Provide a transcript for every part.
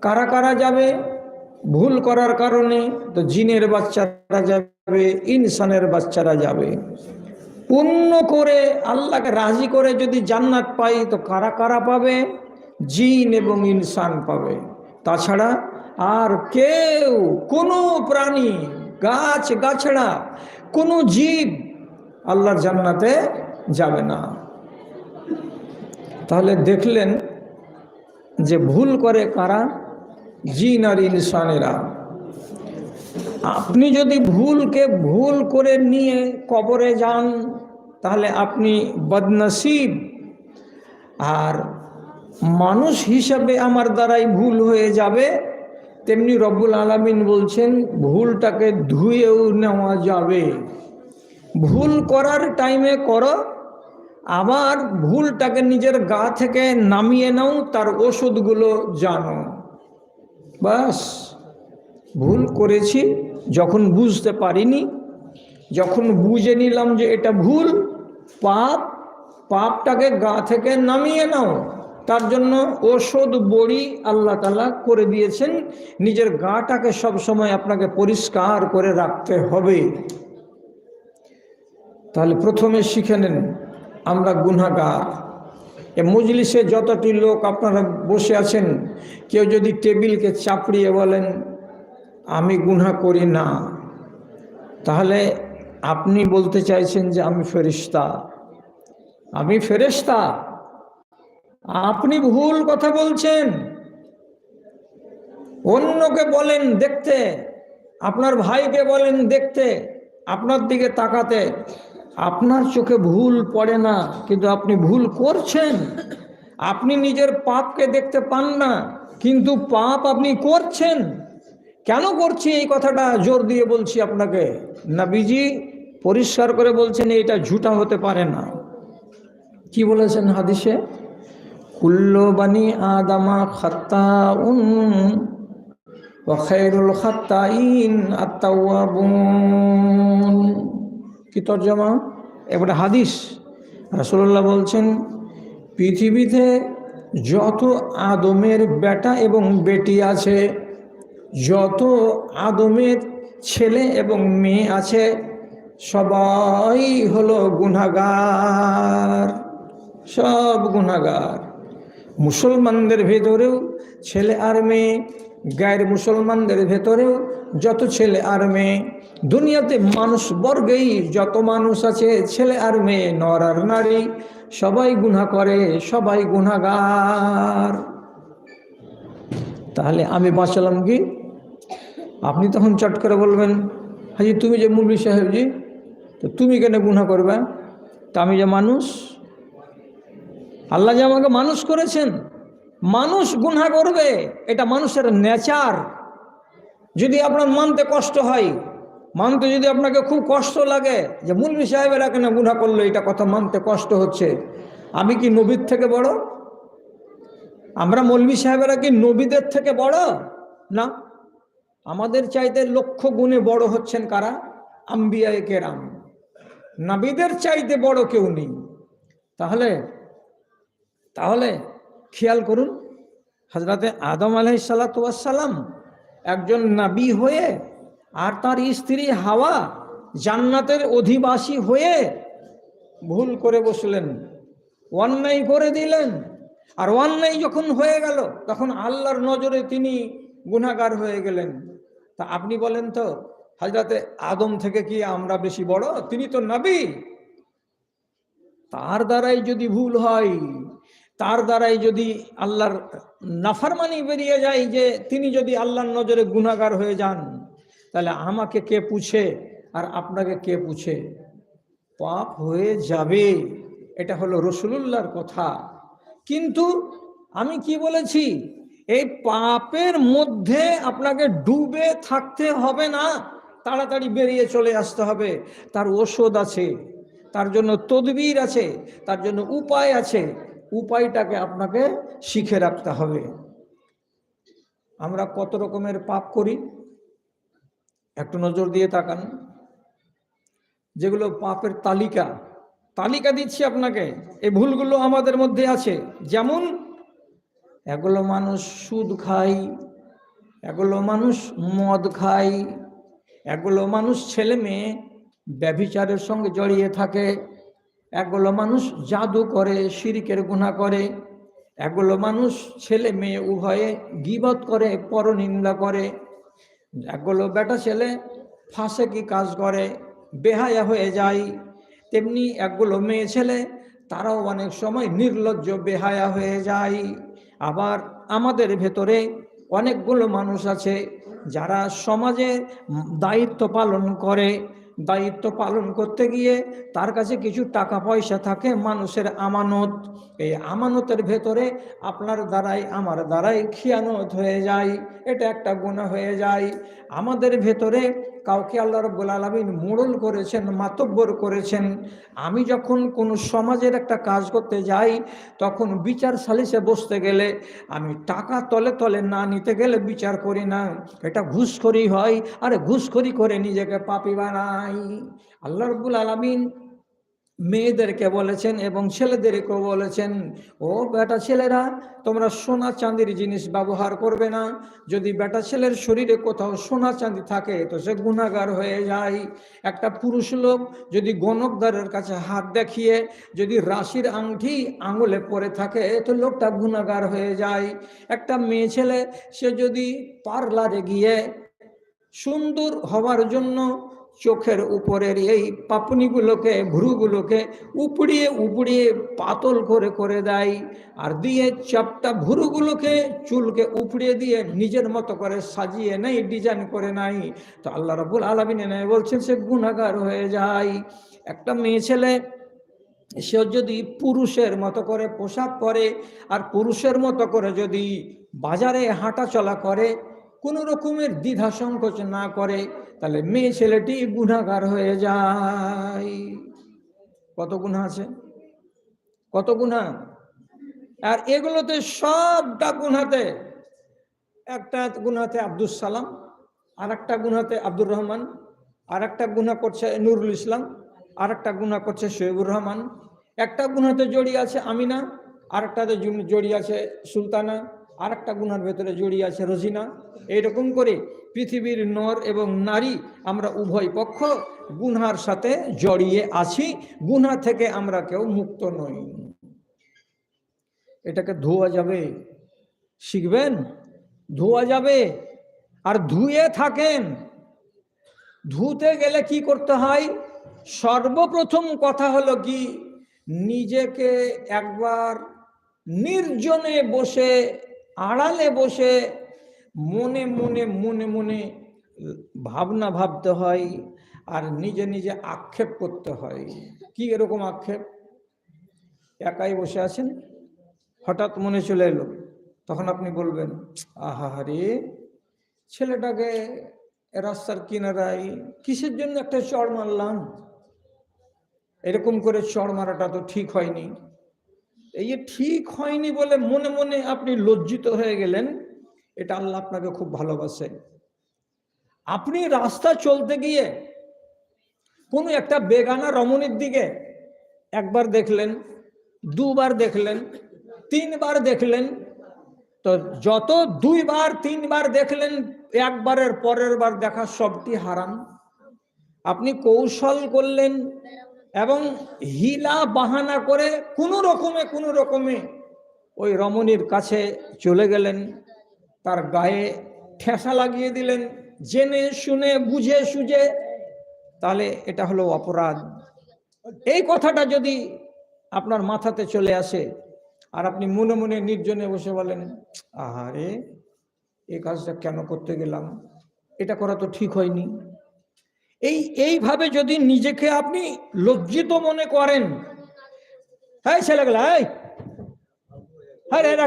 কারা কারা যাবে? ভুল করার কারণে তো জিনের বাচ্চারা যাবে, ইনসানের বাচ্চারা যাবে। পুণ্য করে, আল্লাহকে রাজি করে যদি জান্নাত পাই, তো কারা কারা পাবে? জিন এবং ইনসান পাবে। তাছাড়া আর কেউ, কোনো প্রাণী, গাছ, গাছড়া, কোনো জীব আল্লাহর জান্নাতে যাবে না। তাহলে দেখলেন যে ভুল করে কারা? জিন আর ইনসানেরা আপনি যদি ভুলকে ভুল করে নিয়ে কবরে যান, তাহলে আপনি বদনসিব। আর মানুষ হিসাবে আমার দ্বারাই ভুল হয়ে যাবে, তেমনি রব্বুল আলমিন বলছেন, ভুলটাকে ধুয়েও নেওয়া যাবে। ভুল করার টাইমে করো আবার ভুলটাকে নিজের গা থেকে নামিয়ে নাও, তার ওষুধগুলো জানো। বাস ভুল করেছি, যখন বুঝতে পারিনি, যখন বুঝে নিলাম যে এটা ভুল, পাপ, পাপটাকে গা থেকে নামিয়ে নাও। তার জন্য ওষুধ, বড়ি আল্লাহ তালা করে দিয়েছেন। নিজের গাটাকে সব সময় আপনাকে পরিষ্কার করে রাখতে হবে। তাহলে প্রথমে শিখে নেন আমরা গুনাগার এ মজলিসে যতটি লোক আপনারা বসে আছেন, কেউ যদি টেবিলকে চাপড়িয়ে বলেন, আমি গুনা করি না, তাহলে আপনি বলতে চাইছেন যে, আমি ফেরিস্তা আমি ফেরেস্তা আপনি ভুল কথা বলছেন। অন্যকে বলেন দেখতে, আপনার ভাইকে বলেন দেখতে, আপনার দিকে তাকাতে। আপনার চোখে ভুল পড়ে না, কিন্তু আপনি ভুল করছেন। আপনি নিজের পাপকে দেখতে পান না, কিন্তু পাপ আপনি করছেন। কেন করছি এই কথাটা? জোর দিয়ে বলছি আপনাকে। নাবিজি পরিষ্কার করে বলছেন এটা ঝুটা হতে পারে না। কি বলেছেন হাদিসে? কুল্লবানি আদামা খাত্তা উন ওয়াখাইরুল খাত্তাইন আত্মাউয়াবুন কি তর্জমা? এবারে হাদিস। রাসূলুল্লাহ বলছেন, পৃথিবীতে যত আদমের বেটা এবং বেটি আছে, যত আদমের ছেলে এবং মেয়ে আছে, সবাই হলো গুনাগার, সব গুনাগার। মুসলমানদের ভেতরেও ছেলে আর মেয়ে গায়ের মুসলমানদের ভেতরেও যত ছেলে আর মেয়ে, দুনিয়াতে মানুষ বর্গেই যত মানুষ আছে, ছেলে আর মেয়ে, নর আর নারী, সবাই গুনা করে, সবাই গুনাগার তাহলে আমি বাঁচালাম কি? আপনি তখন চট করে বলবেন, হাজি, তুমি যে মুরবি সাহেবজি তো তুমি কেন গুনা করবে? তা আমি যে মানুষ, আল্লাহ যে আমাকে মানুষ করেছেন মানুষ গুনা করবে, এটা মানুষের নেচার। যদি আপনার মানতে কষ্ট হয়, মানতে যদি আপনাকে খুব কষ্ট লাগে, যে মুলবি সাহেবেরা কেন গুনা করল, এটা কথা মানতে কষ্ট হচ্ছে। আমি কি নবীর থেকে বড়? আমরা মৌলবী সাহেবেরা কি নবীদের থেকে বড়? না। আমাদের চাইতে লক্ষ গুণে বড় হচ্ছেন কারা? আম্বিয়ায় কেরাম। নাবিদের চাইতে বড় কেউ নেই। তাহলে তাহলে খেয়াল করুন হজরতে আদম আলাই সালাতাম একজন নাবি হয়ে আর তার স্ত্রী হাওয়া জান্নাতের অধিবাসী হয়ে ভুল করে বসলেন, অন্যায় করে দিলেন। আর অন্যায় যখন হয়ে গেল, তখন আল্লাহর নজরে তিনি গুণাগার হয়ে গেলেন। তা আপনি বলেন তো হাজরাতে আদম থেকে কি আমরা বেশি বড়? তিনি তো নবী। তার দ্বারাই যদি ভুল হয় তার দ্বারাই যদি আল্লাহর নাফারমানি বেরিয়ে যায় যে তিনি যদি আল্লাহর নজরে গুণাগার হয়ে যান, তাহলে আমাকে কে পুছে আর আপনাকে কে পুছে? পাপ হয়ে যাবে। এটা হলো রসুলুল্লাহর কথা। কিন্তু আমি কি বলেছি? এই পাপের মধ্যে আপনাকে ডুবে থাকতে হবে না, তাড়াতাড়ি বেরিয়ে চলে আসতে হবে। তার ওষুধ আছে, তার জন্য তদবির আছে, তার জন্য উপায় আছে উপায়টাকে আপনাকে শিখে রাখতে হবে। আমরা কত রকমের পাপ করি? একটু নজর দিয়ে তাকান। যেগুলো পাপের তালিকা তালিকা দিচ্ছি আপনাকে। এই ভুলগুলো আমাদের মধ্যে আছে। যেমন, এগুলো মানুষ সুদ খায়, এগুলো মানুষ মদ খায়, এগুলো মানুষ ছেলে মেয়ে ব্যভিচারের সঙ্গে জড়িয়ে থাকে। এগুলো মানুষ জাদু করে, শিরিকের গুণা করে। এগুলো মানুষ ছেলে মেয়ে উভয়ে গিবত করে, পরনিন্দা করে। একগুলো বেটা ছেলে ফাঁসে কি কাজ করে, বেহায়া হয়ে যায়। তেমনি একগুলো মেয়ে ছেলে, তারাও অনেক সময় নির্লজ্জ, বেহায়া হয়ে যায়। আবার আমাদের ভেতরে অনেকগুলো মানুষ আছে, যারা সমাজে দায়িত্ব পালন করে। দায়িত্ব পালন করতে গিয়ে তার কাছে কিছু টাকা পয়সা থাকে মানুষের আমানত। এই আমানতের ভেতরে আপনার দ্বারাই, আমার দ্বারাই খিয়ানত হয়ে যায়। এটা একটা গুণা হয়ে যায়। আমাদের ভেতরে কাউকে আল্লাহ রব্বুল আলমিন মোড়ল করেছেন, মাতব্বর করেছেন। আমি যখন কোনো সমাজের একটা কাজ করতে যাই, তখন বিচার সালিসে বসতে গেলে আমি টাকা তলে তলে না নিতে গেলে বিচার করি না। এটা ঘুষখড়ি হয়, আরে ঘুষখরি করে নিজেকে পাপি বানাই। আল্লাহ রব্বুল আলমিন মেয়েদেরকে বলেছেন এবং ছেলেদেরকেও বলেছেন, ও বেটা ছেলেরা, তোমরা সোনা চাঁদির জিনিস ব্যবহার করবে না। যদি বেটা ছেলের শরীরে কোথাও সোনা চাঁদি থাকে, তো সে গুণাগার হয়ে যায়। একটা পুরুষ লোক যদি গণকদারের কাছে হাত দেখিয়ে যদি রাশির আংটি আঙুলে পরে থাকে, তো লোকটা গুণাগার হয়ে যায়। একটা মেয়ে ছেলে, সে যদি পার্লারে গিয়ে সুন্দর হওয়ার জন্য চোখের উপরের এই পাপনিগুলোকে, ভুরুগুলোকে উপড়িয়ে উপড়িয়ে পাতল করে করে দেয় আর দিয়ে চাপটা ভুরুগুলোকে চুলকে উপড়িয়ে দিয়ে নিজের মতো করে সাজিয়ে নেই ডিজাইন করে নাই তো আল্লাহ রবুল আলমিনে নেয় বলছেন, সে গুণাগার হয়ে যায়। একটা মেয়ে ছেলে সে যদি পুরুষের মতো করে পোশাক পরে আর পুরুষের মতো করে যদি বাজারে হাঁটা চলা করে কোনো রকমের দ্বিধা সংকোচ না করে, তাহলে মেয়ে ছেলেটি গুণাগার হয়ে যায়। কত গুণা আছে? কত গুণা? আর এগুলোতে সবটা গুণাতে, একটা গুণাতে আব্দুল সালাম আর একটা গুণাতে আব্দুর রহমান আর একটা গুণা করছে নুরুল ইসলাম আর একটা গুণা করছে শোয়েবুর রহমান। একটা গুণাতে জড়িয়ে আছে আমিনা আর একটাতে জড়িয়ে আছে সুলতানা আর একটা গুনার ভেতরে জড়িয়ে আছে রোজিনা। এইরকম করে পৃথিবীর নর এবং নারী আমরা উভয় পক্ষ গুনহার সাথে জড়িয়ে আছি। গুনহা থেকে আমরা কেউ মুক্ত নই। এটাকে ধোয়া যাবে। শিখবেন? ধোয়া যাবে। আর ধুয়ে থাকেন। ধুতে গেলে কি করতে হয়? সর্বপ্রথম কথা হলো কি? নিজেকে একবার নির্জনে বসে আড়ালে বসে মনে মনে মনে মনে ভাবনা ভাবতে হয় আর নিজে নিজে আক্ষেপ করতে হয়। কি এরকম আক্ষেপ? একাই বসে আছেন? হঠাৎ মনে চলে এলো। তখন আপনি বলবেন, আহা রে, ছেলেটাকে রাস্তার কিনারায় কিসের জন্য একটা চড় মারলাম? এরকম করে চড় মারাটা তো ঠিক হয়নি। এই যে ঠিক হয়নি বলে মনে মনে আপনি লজ্জিত হয়ে গেলেন, এটা আল্লাহ আপনাকে খুব ভালোবাসে। আপনি রাস্তা চলতে গিয়ে কোনো একটা বেগানা রমণীর দিকে একবার দেখলেন, দুবার দেখলেন, তিনবার দেখলেন, তো যত দুইবার, তিনবার দেখলেন, একবারের পরের বার দেখা সবটি হারাম। আপনি কৌশল করলেন এবং হিলা বাহানা করে কোনো রকমে কোনো রকমে ওই রমণীর কাছে চলে গেলেন। তার গায়ে ঠেসা লাগিয়ে দিলেন। জেনে শুনে, বুঝে সুঝে, তাহলে এটা হলো অপরাধ। এই কথাটা যদি আপনার মাথাতে চলে আসে আর আপনি মনে মনে নির্জনে বসে বলেন, আহারে, এই কাজটা কেন করতে গেলাম? এটা করা তো ঠিক হয়নি। এই, এইভাবে যদি নিজেকে আপনি লজ্জিত মনে করেন হ্যাঁ ছেলেগুলা, এই হ্যাঁ দেখেন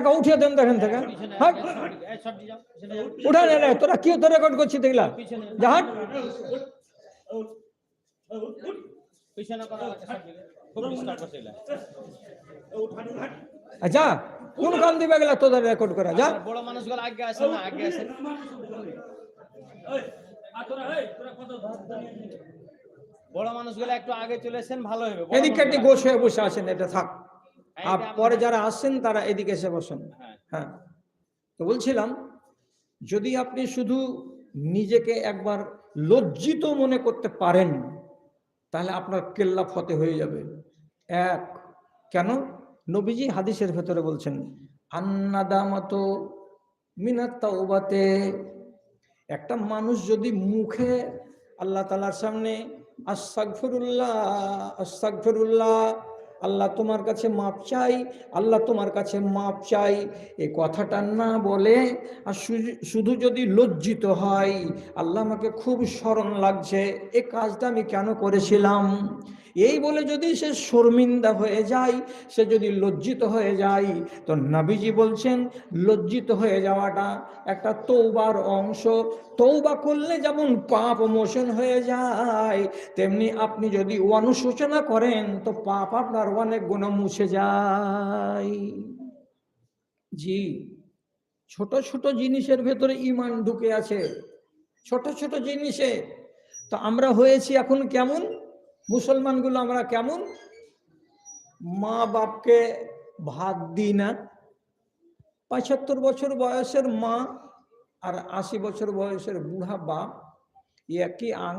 তোরা রেকর্ড করছিস দেখলা? আচ্ছা কোন কাম দিবে গেলা তোদের রেকর্ড করা, যা। বড় মানুষগুলো আগে আসে না, আগে আসে। বড় মানুষগুলো একটু আগে চলে ভালো হবে। এদিকে একটি মানুষগুলো- হয়ে বসে আছেন এটা থাক। আর পরে যারা আসছেন তারা এদিকে এসে বসেন। হ্যাঁ। হ্যাঁ। তো বলছিলাম যদি আপনি শুধু নিজেকে একবার লজ্জিত মনে করতে পারেন তাহলে আপনার কেল্লা ফতে হয়ে যাবে। এক কেন? নবীজি হাদিসের ভেতরে বলছেন আন্নাদামাত মিনাত তাওবাতে একটা মানুষ যদি মুখে আল্লাহ তালার সামনে আস্তাগফিরুল্লাহ আল্লাহ তোমার কাছে মাপ চাই, আল্লাহ তোমার কাছে মাপ চাই, এ কথাটা না বলে আর শুধু যদি লজ্জিত হয়, আল্লাহ আমাকে খুব স্মরণ লাগছে, এ কাজটা আমি কেন করেছিলাম? এই বলে যদি সে শর্মিন্দা হয়ে যায়, সে যদি লজ্জিত হয়ে যায়, তো নাবিজি বলছেন, লজ্জিত হয়ে যাওয়াটা একটা তৌবার অংশ। তৌবা করলে যেমন পাপ মোচন হয়ে যায়, তেমনি আপনি যদি অনুশোচনা করেন, তো পাপ আপনার অনেক গুণ মুছে যায়। জি, ছোট ছোট জিনিসের ভেতরে ইমান ঢুকে আছে। ছোট ছোট জিনিসে। তো আমরা হয়েছি এখন কেমন? মুসলমানগুলো আমরা কেমন? মা বাপকে ভাত দিই না। পঁচাত্তর বছর বয়সের মা আর আশি বছর বয়সের বুড়া বাপ একই আং